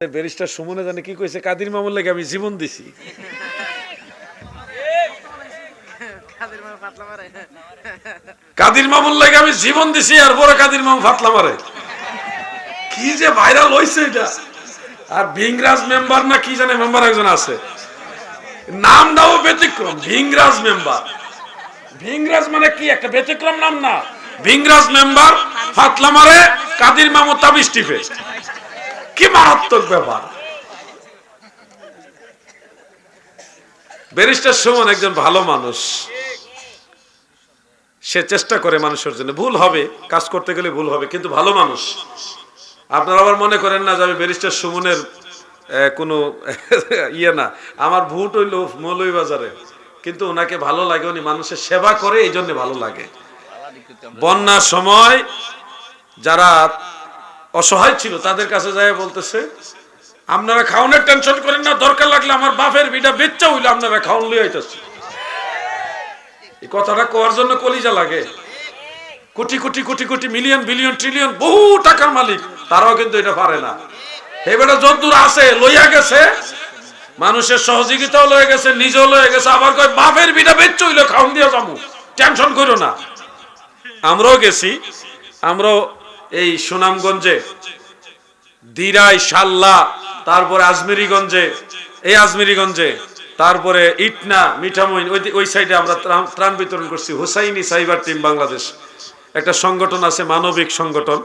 Barrister সুমনে জানে কি কইছে কাদির মামুর লাগে আমি জীবন দিছি। কাদের মামুর লাগে আমি জীবন দিছি আর বড় কাদির মামু ফাতলা মারে। কি যে ভাইরাল হইছে এটা। আর ভিংরাজ মেম্বার না কি জানে মেম্বার একজন আছে। নামটাও ব্যতিক্রম ভিংরাজ মেম্বার। ভিংরাজ মানে কি? একটা ব্যতিক্রম নাম না। ভিংরাজ মেম্বার ফাতলা মারে কাদির মামু তাবিজ টিপে। কি মারাত্মক ব্যাপার? ব্যারিস্টার সুমন একজন ভালো মানুষ। সে চেষ্টা করে মানুষের জন্য। ভুল হবে, কাজ করতে গেলে ভুল হবে, কিন্তু ভালো মানুষ। আপনারা আবার মনে করেন না যে আমি ব্যারিস্টার সুমনের কোনো ইয়ে না। আমার ভোট হইল মৌলই বাজারে কিন্তু ওনাকে ভালো লাগে, উনি মানুষের সেবা করে এই জন্য ভালো লাগে। বন্যার সময় যারা অসহায় ছিল, তাদের কাছে যায় বলতেছে, আপনারা খাওয়ানোর টেনশন করেন না, দরকার লাগলে আমার বাপের বিটা বেচ্চা হইলে আপনারা খাওয়ান লই আইতেছে। এই কথাটা কোয়ার জন্য কলিজা লাগে। Crore crore crore crore million billion trillion বহু টাকার মালিক, তারাও কিন্তু এটা পারে না। এবারে যদ্দূর আছে, লইয়া গেছে, মানুষের সহযোগিতাও লয়ে গেছে, নিজেও লয়ে গেছে, আবার কয়, বাপের বিটা বেচ্চ হইলে খাওয়ান দিয়ে যাব টেনশন করো না। আমরাও গেছি, আমরাও এই সুনামগঞ্জে, দিরাই সাল্লা তারপরে আজমেরিগঞ্জে, এই আজমেরিগঞ্জে, তারপরে ইটনা, মিঠামইন, ওই ওই সাইডে আমরা ত্রাণ- ত্রাণ বিতরণ করছি। Husaini cyber team Bangladesh. একটা সংগঠন আছে, মানবিক সংগঠন।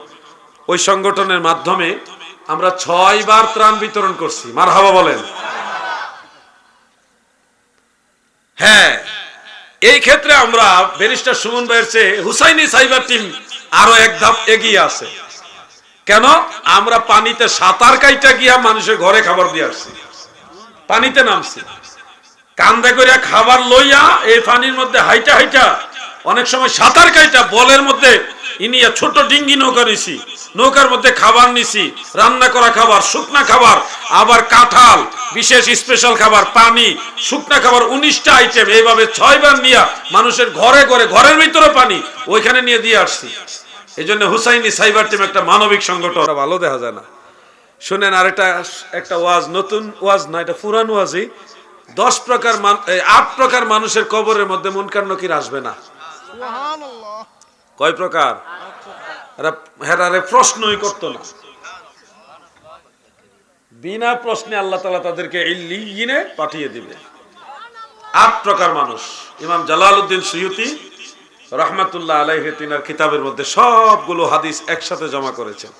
ওই সংগঠনের মাধ্যমে আমরা ছয়বার ত্রাণ বিতরণ করছি। মার হাবা বলেন। হ্যাঁ এই ক্ষেত্রে আমরা ব্যারিস্টার সুমন ভাইয়ের চেয়ে হুসাইনি সাইবার টিম আরও এক ধাপ এগিয়ে আছে। কেন? আমরা পানিতে সাঁতার কাইটা গিয়া মানুষের ঘরে খাবার দিয়ে আসছি। পানিতে নামছি। কান্দা করিয়া খাবার লইয়া এই পানির মধ্যে হাইটা হাইটা অনেক সময় সাঁতার কাইটা বলের মধ্যে ইনিয়া ছোট ডিঙ্গি নৌকা নিছি। নৌকার মধ্যে খাবার নিছি। রান্না করা খাবার, শুকনা খাবার, আবার কাঁঠাল, বিশেষ স্পেশাল খাবার, পানি, শুকনা খাবার, উনিশটা আইটেম এইভাবে ছয়বার নিয়া মানুষের ঘরে ঘরে, ঘরের ভিতরে পানি, ওইখানে নিয়ে দিয়ে আসছি। এই জন্য হুসাইনি সাইবার টিম একটা মানবিক সংগঠন। ভালো দেখা যায় না। শুনেন আর একটা একটা ওয়াজ নতুন ওয়াজ না এটা পুরান ওয়াজই। দশ প্রকার আট প্রকার মানুষের কবরের মধ্যে মুনকার নকির আসবে না। কয় প্রকার? হেরারে প্রশ্নই করতো না। বিনা প্রশ্নে আল্লাহ তালা তাদেরকে ইল্লিয়িনে পাঠিয়ে দিবে। আট প্রকার মানুষ। ইমাম জালালউদ্দিন সুয়ুতি রহমাতুল্লাহ আলাইহি তিনার কিতাবের মধ্যে সবগুলো হাদিস একসাথে জমা করেছেন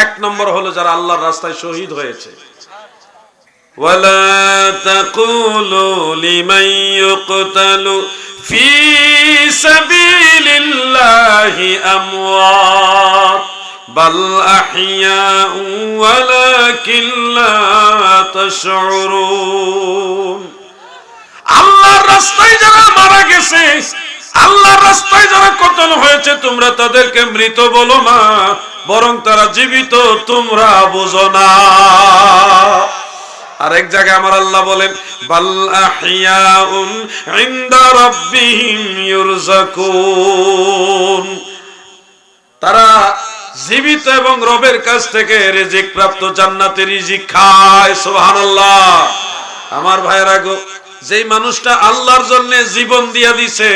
এক নম্বর হলো যারা আল্লাহর রাস্তায় শহীদ হয়েছে ولا تقولوا لمن يقتل في سبيل الله أموات بل أحياء ولكن لا تشعرون আল্লাহর রাস্তায় যারা মারা গেছে আল্লাহর রাস্তায় যারা কতল হয়েছে, তোমরা তাদেরকে মৃত বলো না, বরং তারা জীবিত, তোমরা বোঝো না। আরেক জায়গায় আমার আল্লাহ বলেন তারা জীবিত এবং রবের কাছ থেকে রিজিক প্রাপ্ত জান্নাতের রিজিক খায়, সুবহানাল্লাহ। আমার ভাইয়েরা গো, যেই মানুষটা আল্লাহর জন্য জীবন দিয়া দিছে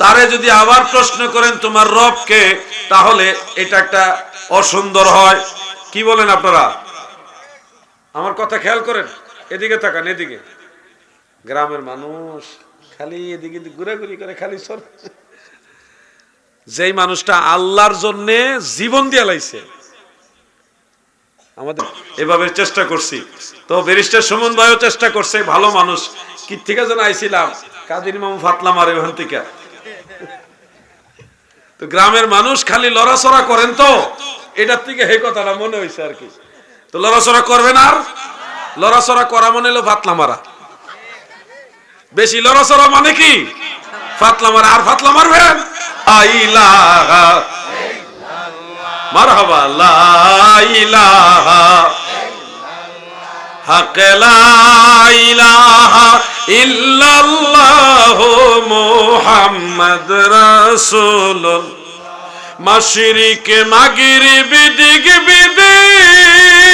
তারে যদি আবার প্রশ্ন করেন তোমার রবকে, তাহলে এটা একটা অসুন্দর হয়। কি বলেন আপনারা? আমার কথা খেয়াল করেন। এদিকে তাকান, এদিকে। গ্রামের মানুষ খালি এদিকে ঘুরাঘুরি করে, খালি সর যেই মানুষটা আল্লাহর জন্য জীবন দিয়ে লাইছে। আমাদের এভাবে চেষ্টা করছি। তো ব্যারিস্টার সুমন ভাইও চেষ্টা করছে, ভালো মানুষ। কি থেকে যেন আইছিলাম? কাদির মামু ফাতলাম আর ওখান থেকে? তো গ্রামের মানুষ খালি লড়াচড়া করেন তো। এটার থেকে এই কথাটা মনে হয়েছে আর কি। তো লড়াচড়া করবেন আর? লড়াচড়া করা মনে হলো ফাতলা মারা। বেশি লড়াচড়া মানে কি? ফাতলা মারা। আর ফাতলা মারবেন? আইলাহা। মারহাবা, লা হক লা মোহাম্মদ রসুল মাশরিকে মাগরিব দিগ বিদিক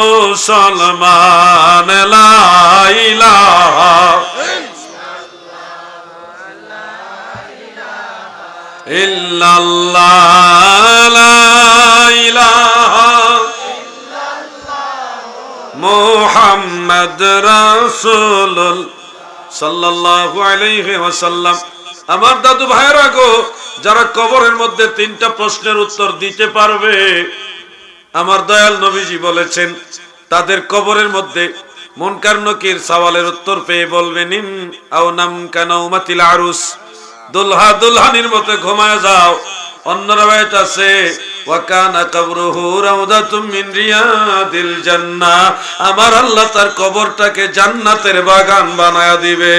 মুসলমান, লা ইলাহা ইল্লাল্লাহ, লা ইলাহা সাল্লাল্লাহু আলাইহি ওয়াসাল্লাম। আমার দাদু ভাইরা গো, যারা কবরের মধ্যে তিনটা প্রশ্নের উত্তর দিতে পারবে আমার দয়াল নবীজি বলেছেন তাদের কবরের মধ্যে মুনকার নকির সওয়ালের উত্তর পেয়ে বলবেন ইন আও নাম কানাউমাতিল আরুস দুলহা দুলহানির মতো ঘুমায় যাও। অন্য রায়ত আছে আমার আল্লাহ তার কবরটাকে জান্নাতের বাগান বানায়া দিবে।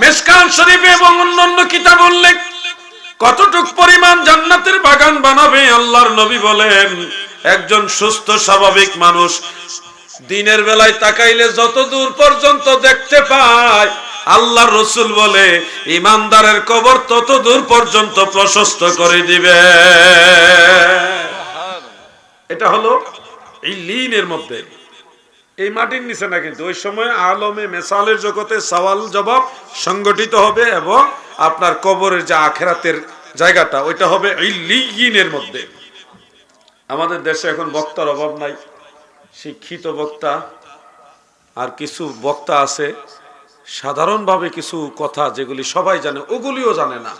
মেসকান শরীফে এবং অন্যান্য কিতাব উল্লেখ কতটুক পরিমাণ জান্নাতের বাগান বানাবে আল্লাহর নবী বলেন? একজন সুস্থ স্বাভাবিক মানুষ দিনের বেলায় তাকাইলে যত দূর পর্যন্ত দেখতে পায় আল্লাহর রসুল বলে ইমানদারের কবর তত দূর পর্যন্ত প্রশস্ত করে দিবে। এটা হলো এই লিনের মধ্যে। এই মাটির নিচে না কিন্তু। ওই সময় আলমে মেসালের জগতে সওয়াল জবাব সংগঠিত হবে এবং আপনার কবরের যে আখেরাতের জায়গাটা, ওইটা হবে ইল্লিয়িনের মধ্যে। আমাদের দেশে এখন বক্তার অভাব নাই। শিক্ষিত বক্তা আর কিছু বক্তা আছে। সাধারণভাবে কিছু কথা যেগুলি সবাই জানে, ওগুলিও জানে না।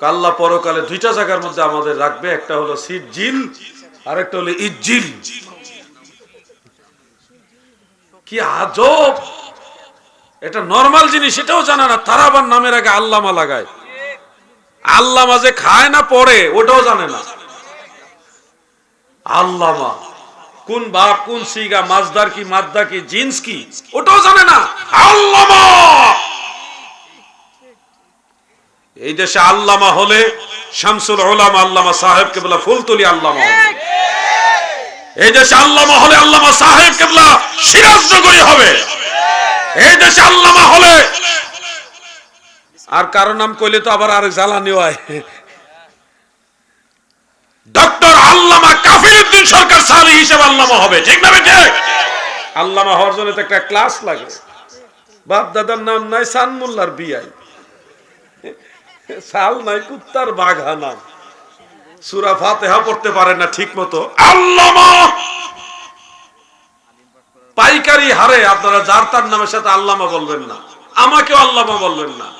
কাল্লা পরকালে দুইটা জায়গার মধ্যে আমাদের রাখবে, একটা হলো সিট জিল আর একটা হলো ইজ্জিল। কি আজব! এটা নর্মাল জিনিস এটাও জানে না। তারা আবার নামের আগে আল্লামা লাগায়। আল্লামা যে খায় না, পড়ে, ওটাও জানে না। আল্লামা, কোন বাপ, কোন সিগা মাজদার কি, মাদ্দা কি, জিন্স কি, ওটাও জানে না। আল্লামা! এই দেশে আল্লামা হলে শামসুল ওলামা আল্লামা সাহেব কেবলা ফুলতুলি আল্লামা। এই দেশে আল্লামা হলে আল্লামা সাহেব কেবলা সিরাজনগরী হবে। এই দেশে আল্লামা হলে আর কারও নাম কইলে তো আবার আরেক জ্বালানি হয়। ডক্টর আল্লামা কাফিরউদ্দিন সরকার হিসেবে আল্লামা হবে। ঠিক না বেটে আল্লামা হওয়ার জন্য তো একটা ক্লাস লাগে। বাপ দাদার নাম নাই সান বিয়াই। সাল নাই কুত্তার বাঘা নাম। সুরা ফাতেহা পড়তে পারে না ঠিক মতো আল্লামা! পাইকারি হারে আপনারা যার তার নামের সাথে আল্লামা বলবেন না। আমাকেও আল্লামা বলবেন না।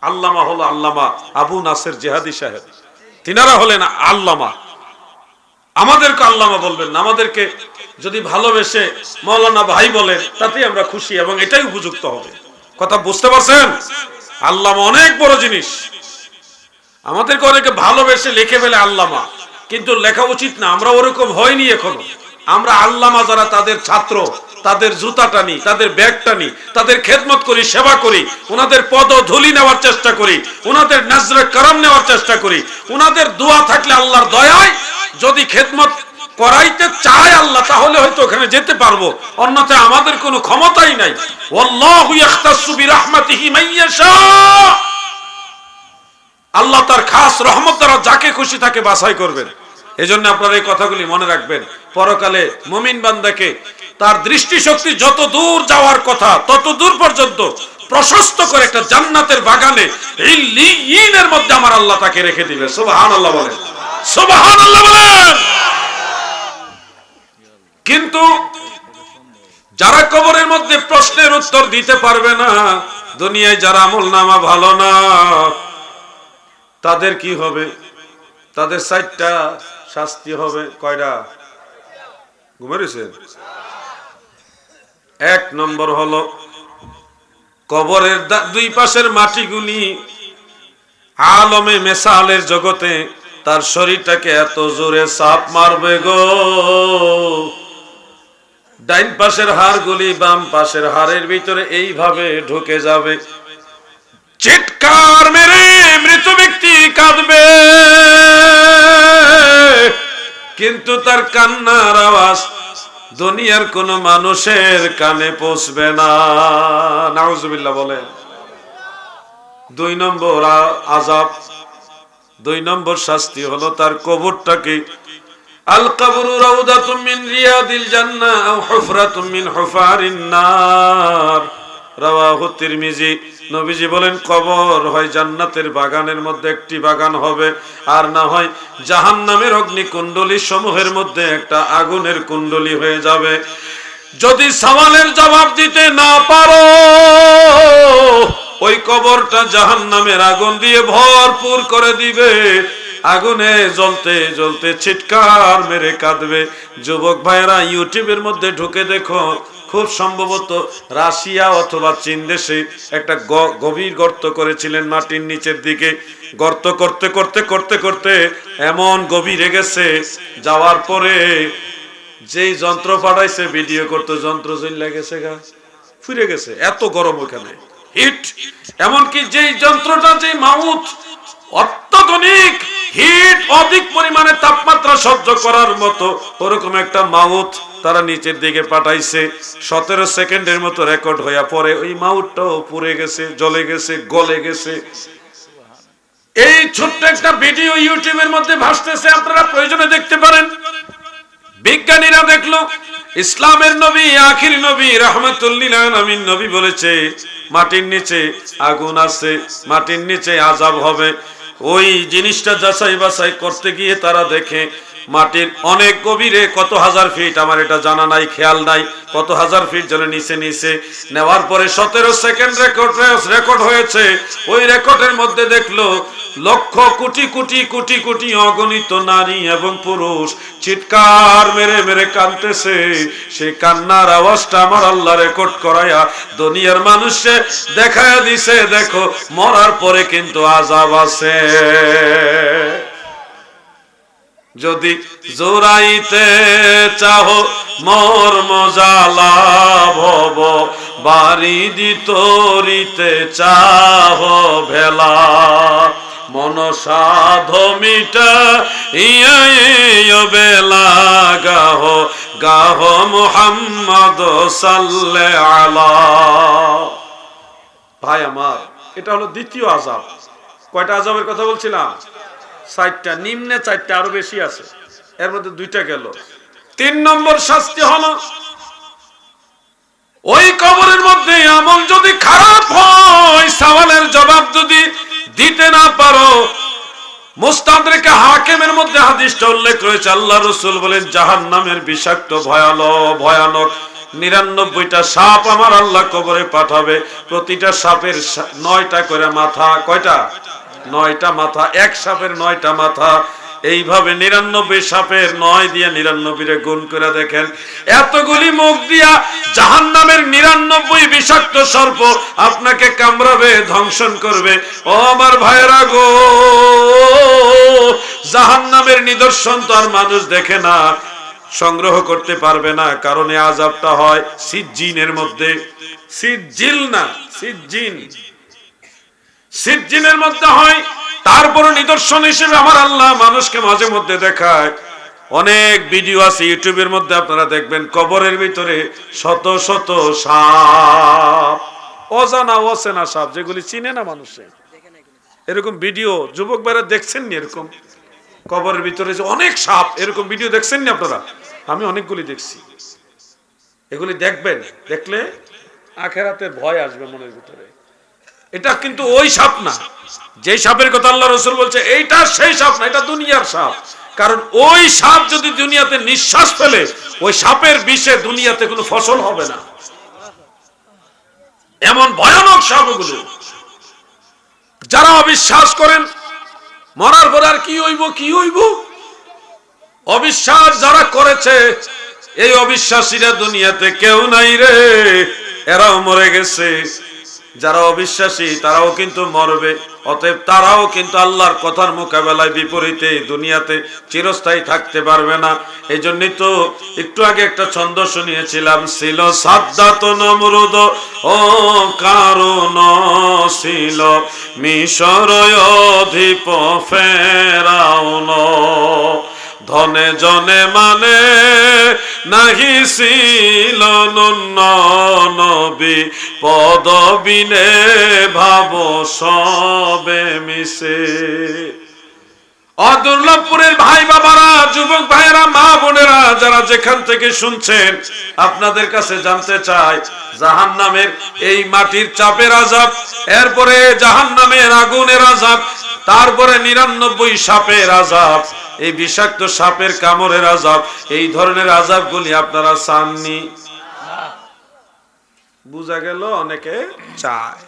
আল্লামা হলো আল্লামা আবু নাসের জেহাদি সাহেব। তিনারা হলেন আল্লামা। আমাদেরকে আল্লামা বলবেন না। আমাদেরকে যদি ভালোবেসে মৌলানা ভাই বলেন তাতেই আমরা খুশি এবং এটাই উপযুক্ত হবে। কথা বুঝতে পারছেন? আল্লামা অনেক বড় জিনিস। আমাদেরকে অনেকে ভালোবেসে লিখে ফেলে আল্লামা, কিন্তু লেখা উচিত না। আমরা ওরকম হয়নি এখনও। আমরা আল্লামা যারা, তাদের ছাত্র, তাদের জুতা টানি, তাদের ব্যাগ টানি, তাদের খেদমত করি, সেবা করি, ওনাদের পদ ধুলি নেওয়ার চেষ্টা করি, ওনাদের নাজরে করম নেওয়ার চেষ্টা করি, ওনাদের দোয়া থাকলে আল্লাহর দয়ায় যদি খেদমত করাইতে চায় আল্লাহ, তাহলে হয়তো ওখানে যেতে পারব। অন্যথায় আমাদের কোনো ক্ষমতাই নাই। ওয়াল্লাহু ইয়াখতাসু বিরাহমাতিহি আল্লাহ তার খাস রহমত দ্বারা যাকে খুশি তাকে বাছাই করবেন। এই জন্য আপনারা এই কথাগুলি মনে রাখবেন। পরকালে মমিন বান্দাকে তার দৃষ্টিশক্তি যত দূর যাওয়ার কথা, তত দূর পর্যন্ত প্রশস্ত করে একটা জান্নাতের বাগানে এই মধ্যে আমার আল্লাহ তাকে রেখে দিবে। সুবাহান আল্লাহ বলেন। সুবাহান আল্লাহ বলেন! কিন্তু যারা কবরের মধ্যে প্রশ্নের উত্তর দিতে পারবে না, দুনিয়ায় যারা আমল নামা ভালো না তাদের কি হবে? তাদের সাইডটা শাস্তি হবে। কয়টা? ঘুমাইছেন এক নম্বর হলো, কবরের দুই পাশের মাটিগুলি আলমে মেসালের জগতে, তার শরীরটাকে এত জোরে চাপ মারবে গো। ডাইন পাশের হাড়গুলি বাম পাশের হাড়ের ভিতরে এইভাবে ঢুকে যাবে। চিৎকার মেরে মৃত ব্যক্তি কাঁদবে। কিন্তু তার কান্নার আওয়াজ দুনিয়ার কোন মানুষের কানে পৌঁছবে না। বলেন। দুই নম্বর আজাব দুই নম্বর শাস্তি হলো তার কবরটাকে। আল কবরু রাউদাতুম মিন রিয়াদিল জান্নাহ, আও হুফরাতুম মিন হুফারিন নার। রাওয়াহু তিরমিজি। নবীজি বলেন, কবর হয় জান্নাতের বাগানের মধ্যে একটি বাগান হবে, আর না হয় জাহান্নামের অগ্নিকুণ্ডলী সমূহের মধ্যে একটা আগুনের কুণ্ডলী হয়ে যাবে। যদি জবাব দিতে না পারো, ওই কবরটা আগুন দিয়ে ভরপুর করে দিবে। আগুনে জ্বলতে জ্বলতে চিৎকার মেরে কাঁদবে। যুবক ভাইরা ইউটিউবের মধ্যে ঢুকে দেখো খুব সম্ভবত রাশিয়া অথবা চীন দেশে একটা গভীর গর্ত করেছিলেন মাটির নিচের দিকে। গর্ত করতে করতে করতে করতে এমন গভীরে গেছে, যাওয়ার পরে যেই যন্ত্র পাঠাইছে, ভিডিও করতে যন্ত্র জ্বলে গেছে গা, ফিরে গেছে, এত গরম ওখানে। হিট! এমনকি যেই যন্ত্রটা যে মাউথ অত্যাধুনিক হিট অধিক পরিমাণে তাপমাত্রা সহ্য করার মতো ওরকম একটা মাউথ তারা নিচের দিকে পাঠাইছে। সতেরো সেকেন্ডের মতো রেকর্ড হইয়া পরে ওই মাউথটাও পুড়ে গেছে, জ্বলে গেছে, গলে গেছে। এই ছোট্ট একটা ভিডিও ইউটিউবের মধ্যে ভাসতেছে, আপনারা প্রয়োজনে দেখতে পারেন। বিজ্ঞানীরা দেখল, ইসলামের নবী, আখির নবী, রহমতুল্লিল নবী বলেছে, মাটির নিচে আগুন আছে, মাটির নিচে আজাব হবে। ওই জিনিসটা যাচাই বাছাই করতে গিয়ে তারা দেখে মাটির অনেক গভীরে কত হাজার ফিট আমার এটা জানা নাই, খেয়াল নাই, কত হাজার ফিট যেন নিচে নিচে। নেওয়ার পরে সতেরো সেকেন্ড রেকর্ড রেকর্ড হয়েছে। ওই রেকর্ডের মধ্যে দেখল, লক্ষ কোটি কোটি কোটি কোটি অগণিত নারী এবং পুরুষ চিৎকার মেরে মেরে কাঁদতেছে। সেই কান্নার আওয়াজটা আমার আল্লাহ রেকর্ড করায়া দুনিয়ার মানুষে দেখায় দিছে, দেখো, মরার পরে কিন্তু আজাব আছে। যদি জোরাইতে চাহ মোর মজালা ভব বাড়ি দিতরিতে চাহ ভেলা। মন সাধ মিটা ইয়ে বেলা গাহ। গাহ মুহাম্মদ সাল্লে আলা ভাই আমার, এটা হলো দ্বিতীয় আজাব কয়টা আজাবের কথা বলছিলাম? চারটা, নিম্নে চারটা আরও বেশি আছে। এর মধ্যে দুইটা গেল। তিন নম্বর শাস্তি হলো, ওই কবরের মধ্যে আমল যদি খারাপ হয়, সওয়ালের জবাব যদি দিতে না পারো, মুস্তাদরেকে হাকিমের মধ্যে হাদিসটা উল্লেখ রয়েছে, আল্লাহ রসুল বলেন, জাহান্নামের বিষাক্ত ভয়ালো ভয়ানক, নিরানব্বইটা সাপ আমার আল্লাহ কবরে পাঠাবে। প্রতিটা সাপের নয়টা করে মাথা, কয়টা? নয়টা মাথা, এক সাপের নয়টা মাথা। এইভাবে নিরানব্বই সাপের নয় দিয়ে নিরানব্বই গুণ করে দেখেন। এতগুলি মুখ দিয়া জাহান নামের নিরানব্বই বিষাক্ত সর্প আপনাকে কামড়াবে, ধ্বংসন করবে। ও আমার ভাইরা গো জাহান নামের নিদর্শন তো আর মানুষ দেখে না, সংগ্রহ করতে পারবে না, কারণ আজাবটা হয় সিজ্জিনের মধ্যে। সিজ্জিল না, সিজ্জিন। সিজ্জিনের মধ্যে হয় তারপরে নিদর্শন হিসেবে আমার আল্লাহ মানুষকে মাঝে মধ্যে দেখায়। অনেক ভিডিও আছে ইউটিউবের মধ্যে, আপনারা দেখবেন, কবরের ভিতরে শত শত সাপ। অজানা, অচেনা সাপ, যেগুলি চিনে না মানুষে। এরকম ভিডিও, যুবক ভাইরা দেখছেন নি এরকম? কবরের ভিতরে যে অনেক সাপ, এরকম ভিডিও দেখছেন নি আপনারা? আমি অনেকগুলি দেখছি। এগুলি দেখবেন, দেখলে আখেরাতে ভয় আসবে মনের ভিতরে। এটা কিন্তু ওই সাপ না। যে সাপের কথা আল্লাহ রসুল বলছে, এইটা সেই সাপ না, এটা দুনিয়ার সাপ। কারণ ওই সাপ যদি দুনিয়াতে নিঃশ্বাস ফেলে, ওই সাপের বিষে দুনিয়াতে কোনো ফসল হবে না। এমন ভয়ানক সাপ ওগুলো যারা অবিশ্বাস করেন, মরার পর আর কি হইব কি হইব? অবিশ্বাস যারা করেছে, এই অবিশ্বাসীরা দুনিয়াতে কেউ নাই রে, এরাও মরে গেছে। যারা অবিশ্বাসী, তারাও কিন্তু মরবে। অতএব তারাও কিন্তু আল্লাহর কথার মোকাবেলায় বিপরীতে দুনিয়াতে চিরস্থায়ী থাকতে পারবে না। এই জন্যই তো একটু আগে একটা ছন্দ শুনিয়েছিলাম, ছিল সাদ্দাত নমরুদ, ও কারণ ছিল মিশর অধিপ ফেরাউন। ধনে জনে মানে নাহি নুন্ন নবী। পদবিনে ভাব সবে মিশে। অদুর্লভপুরের ভাই বাবারা, যুবক ভাইয়েরা, মা বোনেরা যারা যেখান থেকে শুনছেন, আপনাদের কাছে জানতে চাই জাহান নামের এই মাটির চাপের আজাব, এরপরে জাহান নামের আগুনের আজাব, তারপরে নিরানব্বই সাপের আজাব, এই বিষাক্ত সাপের কামড়ের আজাব, এই ধরনের আজাবগুলি আপনারা চাননি? বুঝা গেল, অনেকে চায়।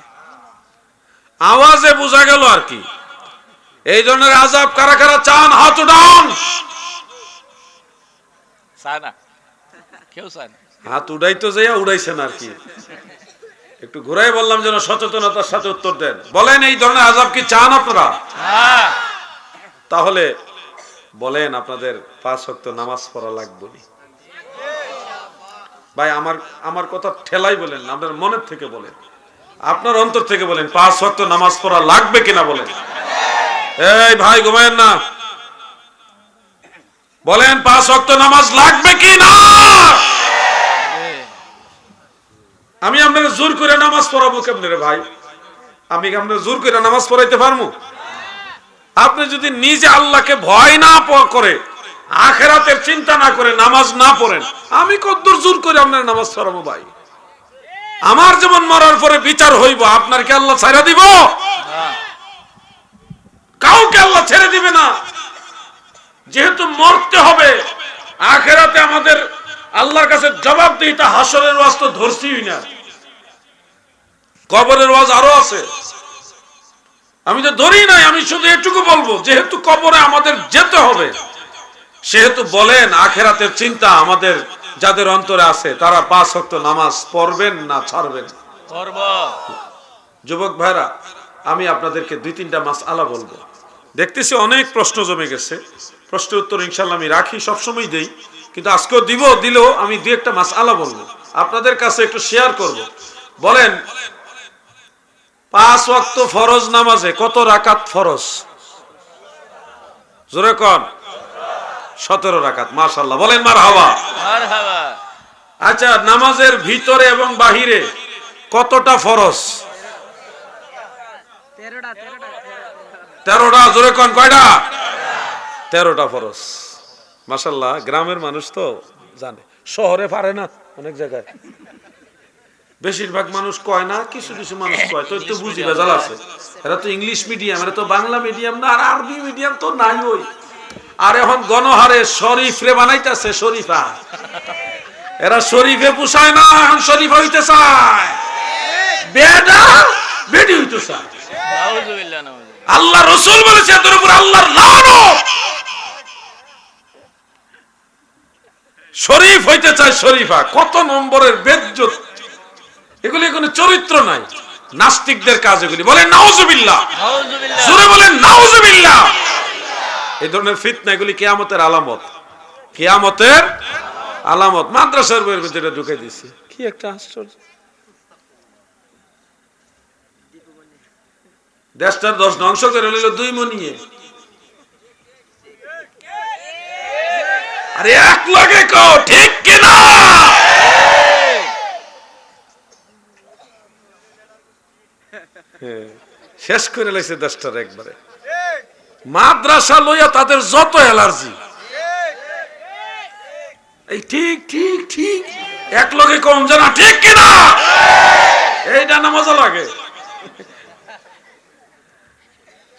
আওয়াজে বোঝা গেল আর কি। এই ধরনের আজাব কারা কারা চান হাত উঠান। চায় না। কেউ চায় না। হাত উড়াইতো যাইয়া উড়াইছেন আর কি। একটু ঘুরাই বললাম যেন সচেতনতার সাথে উত্তর দেন। বলেন এই ধরনের আজাব কি চান আপনারা? হ্যাঁ। তাহলে বলেন আপনাদের পাঁচ ওয়াক্ত নামাজ পড়া লাগবে ভাই আমার আমার কথা ঠেলাই বলেন আপনার মনের থেকে বলেন। আপনার অন্তর থেকে বলেন পাঁচ ওয়াক্ত নামাজ পড়া লাগবে কিনা বলেন। এই ভাই, ঘুমায়েন না। বলেন, পাঁচ ওয়াক্ত নামাজ লাগবে কি না? আমি আপনাকে জোর করে নামাজ পড়াবো কেমনে ভাই? আমি কি আপনাকে জোর করে নামাজ পড়াইতে পারব? আপনি যদি নিজে আল্লাহকে ভয় না করে, আখেরাতের চিন্তা না করে নামাজ না পড়েন, আমি কদ্দুর জোর করে আপনার নামাজ পড়াবো ভাই। আমার যেমন মরার পরে বিচার হইব, আপনার কি আল্লাহ ছেড়ে দিব? কাউকে আল্লাহ ছেড়ে দিবে না। যেহেতু মরতে হবে আখেরাতে আমাদের আল্লাহর কাছে জবাব দিই তা হাসরের ওয়াজ তো ধরছিই না। কবরের ওয়াজ আরও আছে। আমি তো ধরি নাই আমি শুধু এটুকু বলব যেহেতু কবরে আমাদের যেতে হবে সেহেতু বলেন আখেরাতের চিন্তা আমাদের যাদের অন্তরে আছে তারা পাঁচ হক্ত নামাজ পড়বেন না ছাড়বেন। যুবক ভাইরা আমি আপনাদেরকে দুই তিনটা মাস আলা বলব। দেখতেছি অনেক প্রশ্ন জমে গেছে। প্রশ্নের উত্তর ইনশাল্লাহ আমি রাখি সবসময় দেই। কিন্তু আজকেও দিব দিলেও আমি দুই একটা মাস আলা বলব। আপনাদের কাছে একটু শেয়ার করব। বলেন পাঁচ ওয়াক্ত ফরজ নামাজে কত রাকাত ফরজ? জোরে কন। সতেরো রাকাত মাশাল্লাহ বলেন মার হাওয়া আচ্ছা নামাজের ভিতরে এবং বাহিরে কতটা ফরজ? তেরোটা, জোরে কন, কয়টা? তেরোটা ফরজ। মাসাল্লাহ গ্রামের মানুষ তো জানে। শহরে পারে না অনেক জায়গায়। বেশিরভাগ মানুষ কয় না, কিছু কিছু মানুষ কয়। তো একটু বুঝি বেজাল আছে। এরা তো ইংলিশ মিডিয়াম, এরা তো বাংলা মিডিয়াম না, আর আরবি মিডিয়াম তো নাই ওই। আর এখন গণহারে শরীফ রে বানাইতেছে শরীফা। এরা শরীফে পুষায় না, এখন শরীফ হইতে চায়। বেডা বেডি হইতে চায়। আল্লাহ রসুল বলেছে তোর উপর আল্লাহর লানত। শরীফ হইতে চায় শরীফা কত নম্বরের বেজ্জত। এগুলি কোনো চরিত্র নাই নাস্তিকদের কাজ এগুলি। বলে নাউজুবিল্লাহ। জোরে নাউজুবিল্লাহ। এই ধরনের ফিতনা এগুলি কিয়ামতের আলামত। কিয়ামতের আলামত। মাদ্রাসার বইয়ের ভিতরে ঢুকে দিছি কি একটা আশ্চর্য। দেশটার দশ ধ্বংস করে নিল দুই মনিয়ে আরে এক লাগে কো ঠিক কিনা? হ্যাঁ, শেষ করে লাইছে দেশটার একবারে। মাদ্রাসা লইয়া তাদের যত অ্যালার্জি। এই ঠিক ঠিক ঠিক। এক লগে কম জানা ঠিক কিনা? এইটা না মজা লাগে।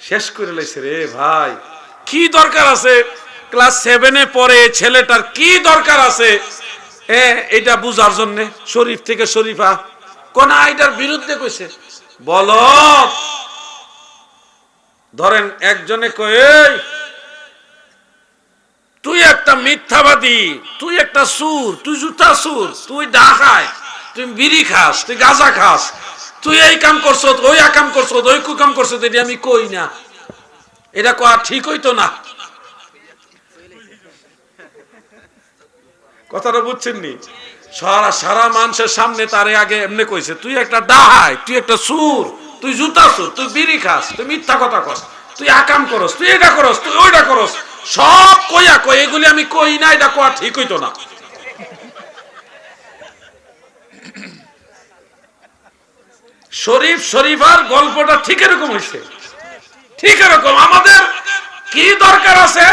শেষ করে লাইছে রে ভাই। কি দরকার আছে? ক্লাস সেভেনে পড়ে ছেলেটার কি দরকার আছে? এটা বুঝার জন্য শরীফ থেকে শরীফা কোন আইটার বিরুদ্ধে কইছে? বল। ধরেন একজনে কয় তুই একটা মিথ্যাবাদী, তুই একটা সুর, তুই জুতা সুর, তুই ডাকায় তুই বিড়ি খাস, তুই গাঁজা খাস তুই এই কাম করছ, ওই কাম করছ, ওই কু কাম করছ এটা আমি কই না, এটা কয়া ঠিক হইতো না। কথাটা বুঝছেন নি? সারা সারা মানুষের সামনে তারে আগে এমনি কইছে, তুই একটা ডাহাই তুই একটা সুর, তুই জুতা সুর, তুই বিড়ি খাস, তুই মিথ্যা কথা কস, তুই আকাম করস, তুই এটা করস, তুই ওইটা করস, সব কইয়া কই এগুলি আমি কই না, এটা কোয়া ঠিক হইতো না। শরীফ শরীফার গল্পটা ঠিক এরকম হয়েছে। ঠিক এরকম। আমাদের কি দরকার আছে?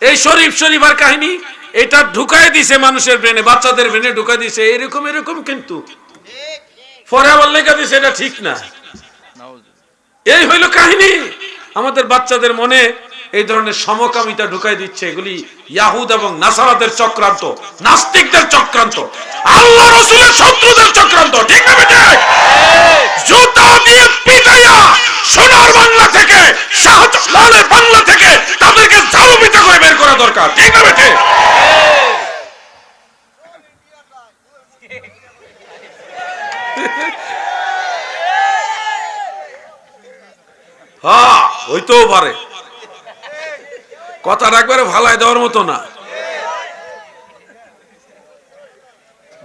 এই শরীফ শরীফার কাহিনী, এটা ঢুকাই দিছে মানুষের ব্রেনে, বাচ্চাদের ব্রেনে ঢুকাই দিছে। এরকম এরকম কিন্তু। লেখা দিছে, এটা ঠিক না। এই হইল কাহিনী। আমাদের বাচ্চাদের মনে এই ধরনের সমকামিতা ঢুকাই দিচ্ছে এগুলি ইয়াহুদ এবং নাসারাদের চক্রান্ত, নাস্তিকদের চক্রান্ত, আল্লাহ রসুলের শত্রুদের চক্রান্ত। ঠিক না জুতা দিয়ে পিটাইয়া সোনার বাংলা থেকে শাহজালালের বাংলা থেকে তাদেরকে পিটা করে বের করা দরকার। ঠিক না বেটে? হ্যাঁ হইতেও পারে। কথা একবারে ভালাই দেওয়ার মতো না।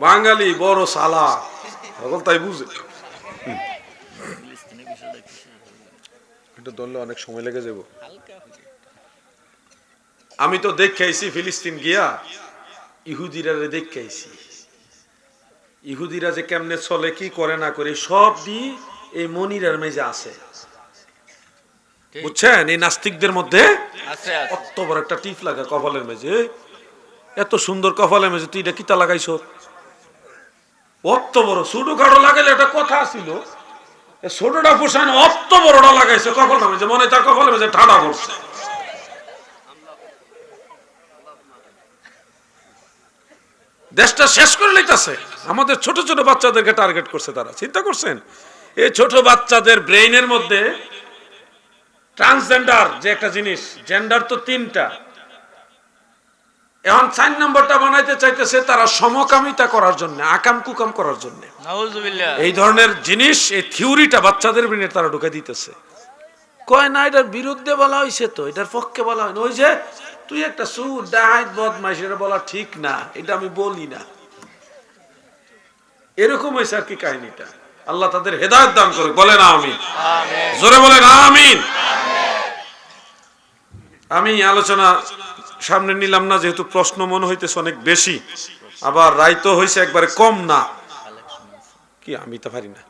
বাঙালি বড় সালা সকল তাই বুঝে। এটা ধরলে অনেক সময় লেগে যাব। আমি তো দেখে আইছি ফিলিস্তিন গিয়া ইহুদিরা দেখে আইছি ইহুদিরা যে কেমনে চলে কি করে না করে সব দি এই মনিরার মেজে আছে। বুঝছেন? এই নাস্তিকদের মধ্যে কত বড় একটা টিপ লাগা কপালের মেজে এত সুন্দর কপালের মেজে তুই এটা কিতা লাগাইছ? অত বড় ছোট কাটো লাগাইলে একটা কথা ছিল ছোটটা পোষায় অত বড়টা লাগাইছে কপালের মেজে মনে তার কপালের মেজে ঠাডা করছে দেশটা শেষ করে লইতাছে। আমাদের ছোট ছোট বাচ্চাদেরকে টার্গেট করছে তারা। চিন্তা করছেন? এই ছোট বাচ্চাদের ব্রেইনের মধ্যে ট্রান্সজেন্ডার যে একটা জিনিস জেন্ডার তো তিনটা। এখন চার নম্বরটা বানাইতে চাইতেছে তারা সমকামিতা করার জন্য আকাম কুকাম করার জন্য। এই ধরনের জিনিস এই থিওরিটা বাচ্চাদের ব্রেনে তারা ঢুকে দিতেছে। কয় না এটার বিরুদ্ধে বলা হয়েছে তো এটার পক্ষে বলা হয় ওই যে তুই একটা সুর ডাহাত বদমাইশ এটা বলা ঠিক না এটা আমি বলি না। এরকম হয়েছে আর কি কাহিনীটা। আল্লাহ তাদের হেদায়ত দান করে বলে না আমি আমিন। জোরে বলেন আমিন। আমি আলোচনা সামনে নিলাম না, যেহেতু প্রশ্ন মনে হইতেছে অনেক বেশি। আবার রায় তো হয়েছে একবারে কম না। কি, আমি তো পারি না।